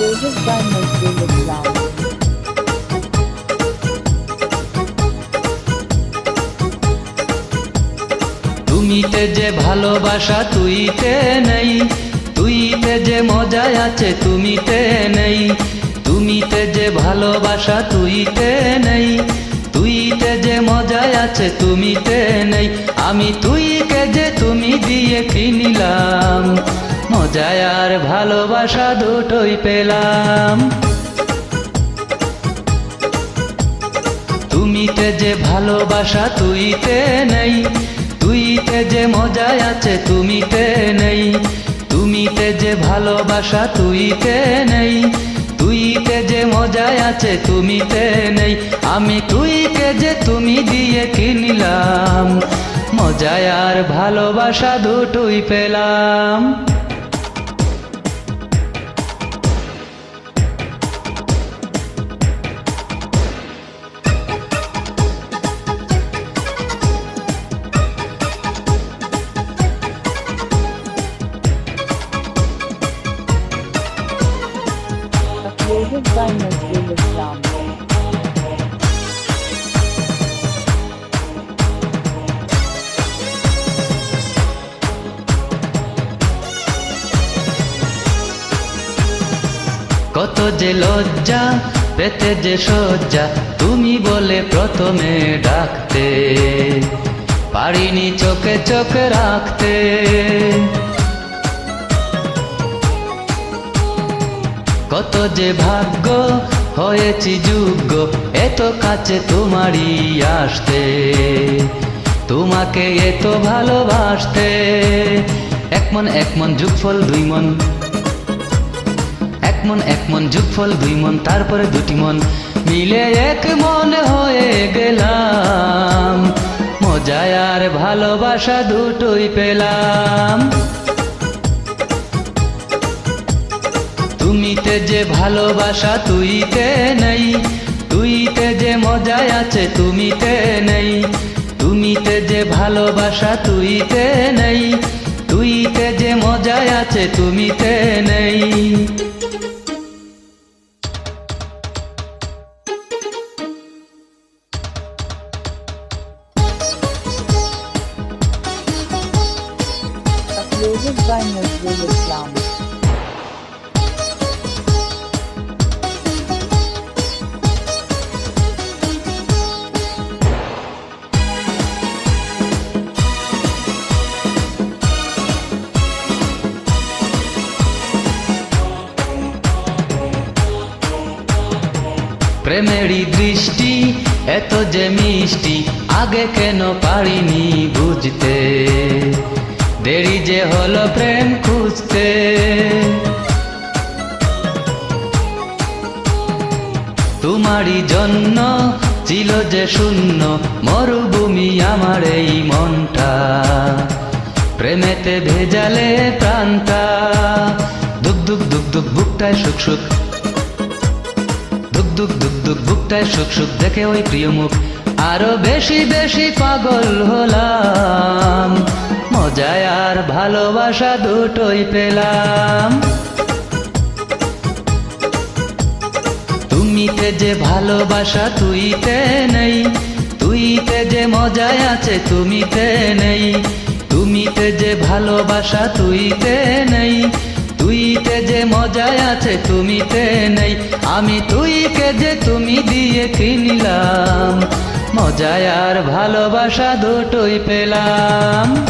Uploaded. তুমিতে যে ভালোবাসা, তুইতে নেই। তুইতে যে মজা আছে, তুমিতে নেই। তুমিতে যে ভালোবাসা, তুইতে নেই। তুইতে যে মজা আছে, তুমিতে নেই। আমি তুইকে যে তুমি দিয়ে কিনিলাম আর ভালোবাসা দুটোই পেলাম। তুমিতে যে ভালোবাসা, তুইতে নেই। তুইতে যে মজা আছে, তুমিতে নেই। তুমিতে যে ভালোবাসা, তুইতে নেই। তুইতে যে মজা আছে, তুমিতে নেই। আমি তুইকে যে তুমি দিয়ে কিনলাম। মজায় আর ভালোবাসা দুটোই পেলাম। কত যে লজ্জা, পেতে যে সজ্জা তুমি বলে প্রথমে ডাকতে। পারিনি চোখে চোখে রাখতে। কত যে ভাগ্য, হয়েছি যোগ্য, এত কাছে তোমারই আসতে। তোমাকে এত ভালোবাসতে। এক মন এক মন, যুগফল, দুই মন মন, এক মন যুগফল, দুই মন, তারপরে দুটি মন। মিলে এক মন হয়ে গেলাম, মজায় আর ভালোবাসা দুটোই পেলাম। তুমিতে যে ভালোবাসা, তুইতে নেই, তুইতে যে মজায় আছে, তুমিতে নেই। তুমিতে যে ভালোবাসা, তুইতে নেই, তুইতে যে মজায় আছে, তুমিতে নেই। Uploaded by Muslim Islam. দৃষ্টি এত যে মিষ্টি আগে কেন পারিনি বুঝতে যে হলো প্রেম খুঁজতে। তোমারই জন্য ছিল যে শূন্য, মরুভূমি আমার এই মনটা। প্রেমেতে ভেজালে প্রাণটা। দুক দুক দুক দুক বুকটায় সুখ সুখ। দুক দুক দুক দুক বুকটায় সুখ সুখ দেখে ওই প্রিয় মুখ। আরও বেশি বেশি পাগল হলাম। মজায় আর ভালোবাসা দুটোই পেলাম। তুমিতে যে ভালোবাসা, তুইতে নেই। তুইতে যে মজায় আছে, তুমিতে নেই। তুমিতে যে ভালোবাসা, তুইতে নেই। তুইতে যে মজায় আছে, তুমিতে নেই। আমি তুইকে যে তুমি দিয়ে কিনলাম। মজায় আর ভালোবাসা দুটোই পেলাম।